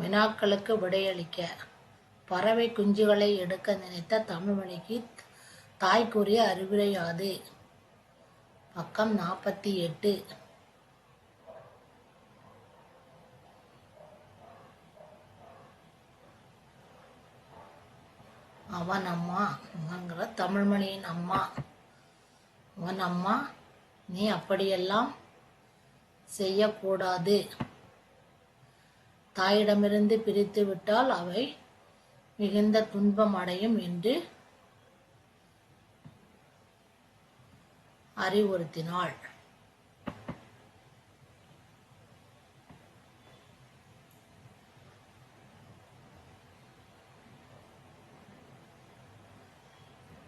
வினாக்களுக்கு விடையளிக்க. பறவை குஞ்சுகளை எடுக்க நினைத்த தமிழ்மொழிக்கு தாய்க்குரிய அறிவுரை யாது? பக்கம் நாற்பத்தி எட்டு. அவன் அம்மாங்கிற தமிழ்மொழியின் அம்மா. அவன் அம்மா நீ அப்படியெல்லாம் செய்யக்கூடாது. தாயிடமிருந்து பிரித்து விட்டால் அவை மிகுந்த துன்பம் அடையும் என்று அறிவுறுத்தினாள்.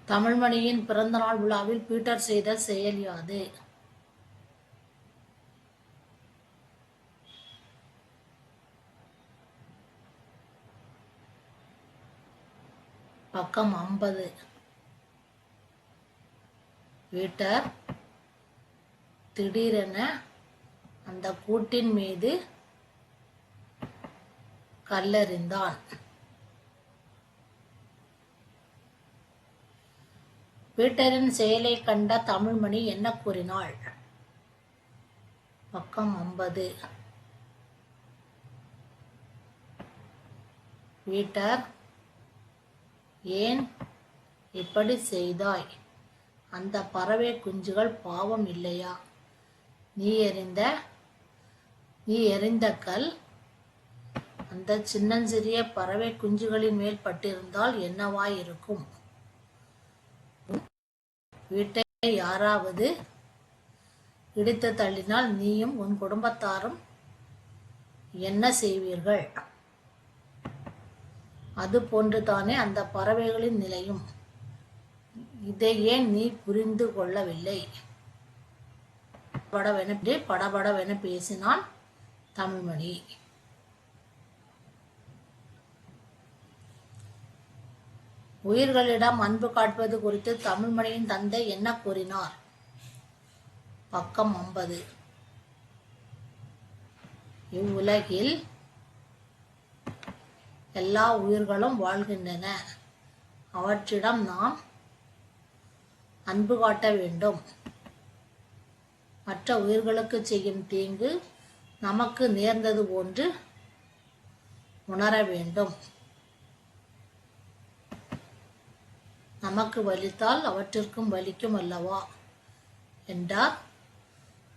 தமிழ்மணியின் பிறந்தநாள் விழாவில் பீட்டர் செய்த செயல் யாது? பக்கம் ஐம்பது. பீட்டர் திடீரென அந்த கூட்டின் மீது கல்லறிந்தான் பீட்டரின் செயலை கண்ட தமிழ்மணி என்ன கூறினாள்? பக்கம் ஐம்பது. பீட்டர் ஏன் இப்படி செய்தாய்? அந்த பறவை குஞ்சுகள் பாவம் இல்லையா? நீ எறிந்த நீ எறிந்த கல் அந்த சின்னஞ்சிறிய பறவை குஞ்சுகளின் மேல் பட்டிருந்தால் என்னவாயிருக்கும்? வீட்டை யாராவது இடித்து தள்ளினால் நீயும் உன் குடும்பத்தாரும் என்ன செய்வீர்கள்? அது போன்றுதானே அந்த பறவைகளின் நிலையும். இதை ஏன் நீ புரிந்து கொள்ளவில்லை. படவென படபடவென பேசினான் தமிழ்மணி. உயிர்களிடம் அன்பு காட்டுவது குறித்து தமிழ்மணியின் தந்தை என்ன கூறினார்? பக்கம் ஐம்பது இவ்வுலகில் எல்லா உயிர்களும் வாழ்கின்றன. அவற்றிடம் நாம் அன்பு காட்ட வேண்டும். மற்ற உயிர்களுக்கு செய்யும் தீங்கு நமக்கு நேர்ந்தது போன்று உணர வேண்டும். நமக்கு வலித்தால் அவற்றிற்கும் வலிக்கும் அல்லவா? என்றார்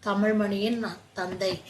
தமிழ்மணியின் தந்தை.